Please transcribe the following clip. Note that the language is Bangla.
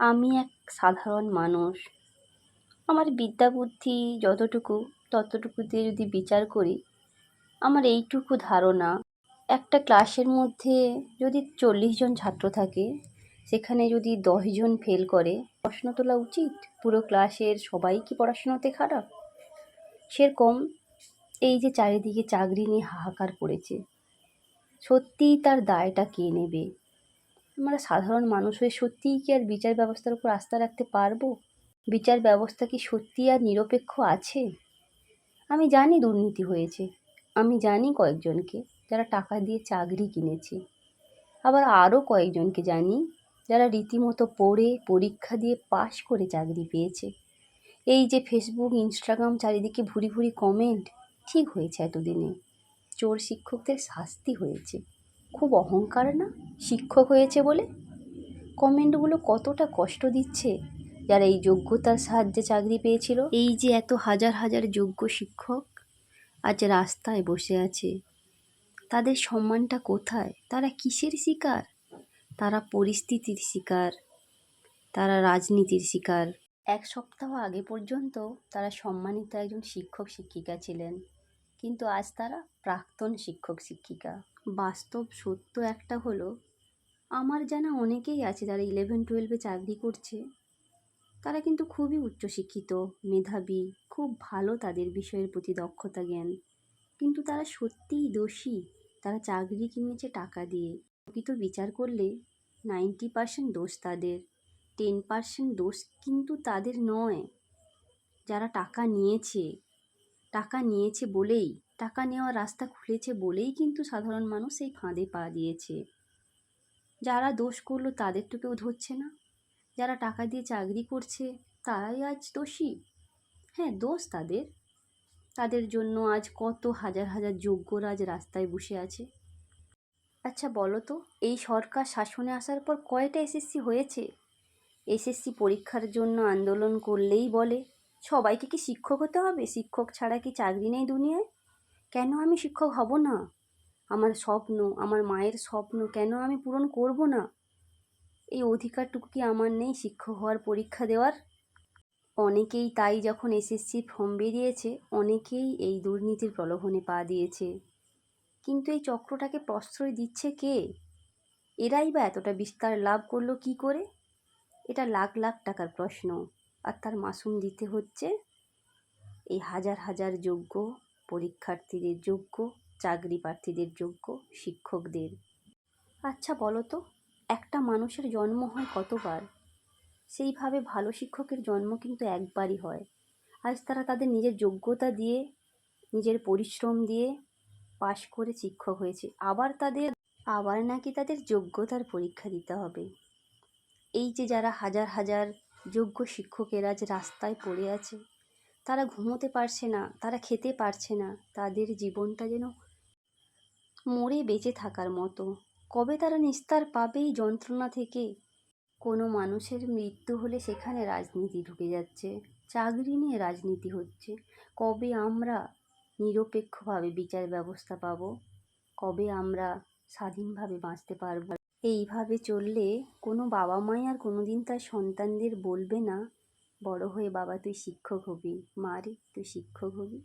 আমি এক সাধারণ মানুষ। আমার বিদ্যা বুদ্ধি যতটুকু, ততটুকু দিয়ে যদি বিচার করি, আমার এইটুকু ধারণা, একটা ক্লাসের মধ্যে যদি চল্লিশ জন ছাত্র থাকে, সেখানে যদি দশজন ফেল করে, প্রশ্ন তোলা উচিত, পুরো ক্লাসের সবাই কি পড়াশোনাতে খারাপ? সেরকম এই যে চারিদিকে চাকরি নিয়ে হাহাকার পড়েছে সত্যিই তার দায়টা কে নেবে? আমরা সাধারণ মানুষ হয়ে সত্যিই কি আর বিচার ব্যবস্থার উপর আস্থা রাখতে পারব? বিচার ব্যবস্থা কি সত্যি আর নিরপেক্ষ আছে? আমি জানি দুর্নীতি হয়েছে। আমি জানি কয়েকজনকে যারা টাকা দিয়ে চাকরি কিনেছে। আবার আরও কয়েকজনকে জানি যারা রীতিমতো পড়ে, পরীক্ষা দিয়ে পাশ করে চাকরি পেয়েছে। এই যে ফেসবুক, ইনস্টাগ্রাম চারিদিকে ভুরি ভুরি কমেন্ট ঠিক হয়েছে এতদিনে। চোর শিক্ষকদের শাস্তি হয়েছে। খুব অহংকার না? শিক্ষক হয়েছে বলে? কমেন্টগুলো কতটা কষ্ট দিচ্ছে যারা এই যোগ্যতার সাহায্যে চাকরি পেয়েছিল? এই যে এত হাজার হাজার যোগ্য শিক্ষক আজ রাস্তায় বসে আছে তাদের সম্মানটা কোথায়? তারা কিসের শিকার? তারা পরিস্থিতির শিকার তারা রাজনীতির শিকার। এক সপ্তাহ আগে পর্যন্ত তারা সম্মানিত একজন শিক্ষক শিক্ষিকা ছিলেন। কিন্তু আজ তারা প্রাক্তন শিক্ষক শিক্ষিকা। বাস্তব সত্য একটা হলো, আমার জানা অনেকেই আছে যারা ইলেভেন টুয়েলভে চাকরি করছে। তারা কিন্তু খুবই উচ্চশিক্ষিত, মেধাবী, খুব ভালো তাদের বিষয়ের প্রতি দক্ষতা, জ্ঞান। কিন্তু তারা সত্যিই দোষী। তারা চাকরি কিনেছে টাকা দিয়ে। প্রকৃত বিচার করলে নাইনটি পার্সেন্ট দোষ তাদের টেন পার্সেন্ট দোষ কিন্তু তাদের নয়। যারা টাকা নিয়েছে টাকা নিয়েছে বলেই, টাকা নেওয়ার রাস্তা খুলেছে বলেই কিন্তু সাধারণ মানুষ এই ফাঁদে পা দিয়েছে। যারা দোষ করল তাদের তো কেউ ধরছে না। যারা টাকা দিয়ে চাকরি করছে তারাই আজ দোষী। হ্যাঁ দোষ তাদের। তাদের জন্য আজ কত হাজার হাজার যোগ্যরা আজ রাস্তায় বসে আছে। আচ্ছা বলো তো, এই সরকার শাসনে আসার পর কয়টা এসএসসি হয়েছে? এসএসসি পরীক্ষার জন্য আন্দোলন করলেই বলে। সবাইকে কি শিক্ষক হতে হবে? শিক্ষক ছাড়া কি চাকরি নেই দুনিয়ায়? কেন আমি শিক্ষক হব না? আমার স্বপ্ন, আমার মায়ের স্বপ্ন কেন আমি পূরণ করব না? এই অধিকারটুকু কি আমার নেই শিক্ষক হওয়ার পরীক্ষা দেওয়ার? অনেকেই তাই যখন এসএসসির ফর্ম বেরিয়েছে, অনেকেই এই দুর্নীতির প্রলোভনে পা দিয়েছে। কিন্তু এই চক্রটাকে প্রশ্রয় দিচ্ছে কে? এরাই বা এতটা বিস্তার লাভ করল কি করে? এটা লাখ লাখ টাকার প্রশ্ন। আর তার মাসুম দিতে হচ্ছে এই হাজার হাজার যোগ্য পরীক্ষার্থীদের যোগ্য, চাকরি প্রার্থীদের যোগ্য শিক্ষকদের। আচ্ছা বলো তো, একটা মানুষের জন্ম হয় কতবার? সেইভাবে ভালো শিক্ষকের জন্ম কিন্তু একবারই হয়। আজ তারা তাদের নিজের যোগ্যতা দিয়ে, নিজের পরিশ্রম দিয়ে পাশ করে শিক্ষক হয়েছে। আবার তাদের, আবার নাকি তাদের যোগ্যতার পরীক্ষা দিতে হবে। এই যে যারা হাজার হাজার যোগ্য শিক্ষকেরা যে রাস্তায় পড়ে আছে, তারা ঘুমোতে পারছে না, তারা খেতে পারছে না, তাদের জীবনটা যেন মরে বেঁচে থাকার মতো। কবে তারা নিস্তার পাবে এই যন্ত্রণা থেকে? কোনো মানুষের মৃত্যু হলে সেখানে রাজনীতি ঢুকে যাচ্ছে, চাকরি নিয়ে রাজনীতি হচ্ছে। কবে আমরা নিরপেক্ষভাবে বিচার ব্যবস্থা পাব? কবে আমরা স্বাধীনভাবে বাঁচতে পারব? এইভাবে চললে কোনো বাবা মাই আর কোনো দিন তার সন্তানদের বলবে না, বড় হয়ে বাবা, তুই শিক্ষক হবি, মা রে, তুই শিক্ষক হবি।